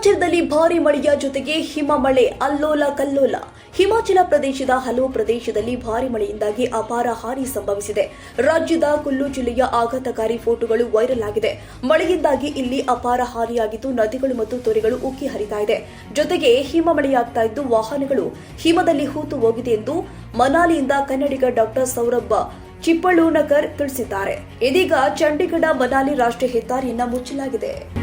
ಭಾರಿ ಮಳೆಯ ಜೊತೆಗೆ ಹಿಮ ಮಳೆ, ಅಲ್ಲೋಲ ಕಲ್ಲೋಲ. ಹಿಮಾಚಲ ಪ್ರದೇಶದ ಹಲವು ಪ್ರದೇಶದಲ್ಲಿ ಭಾರಿ ಮಳೆಯಿಂದಾಗಿ ಅಪಾರ ಹಾನಿ ಸಂಭವಿಸಿದೆ. ರಾಜ್ಯದ ಕುಲ್ಲು ಜಿಲ್ಲೆಯ ಆಘಾತಕಾರಿ ಫೋಟೋಗಳು ವೈರಲ್ ಆಗಿದೆ. ಮಳೆಯಿಂದಾಗಿ ಇಲ್ಲಿ ಅಪಾರ ಹಾನಿಯಾಗಿದ್ದು ನದಿಗಳು ಮತ್ತು ತೊರೆಗಳು ಉಕ್ಕಿ ಹರಿತಾ ಇದೆ. ಜೊತೆಗೆ ಹಿಮ ಮಳೆಯಾಗ್ತಾ ಇದ್ದು ವಾಹನಗಳು ಹಿಮದಲ್ಲಿ ಹೂತು ಹೋಗಿದೆ ಎಂದು ಮನಾಲಿಯಿಂದ ಕನ್ನಡಿಗ ಡಾಕ್ಟರ್ ಸೌರಭ್ ಚಿಪ್ಪಳೂನಕರ್ ತಿಳಿಸಿದ್ದಾರೆ. ಇದೀಗ ಚಂಡೀಗಢ ಮನಾಲಿ ರಾಷ್ಟ್ರೀಯ ಹೆದ್ದಾರಿಯನ್ನ ಮುಚ್ಚಲಾಗಿದೆ.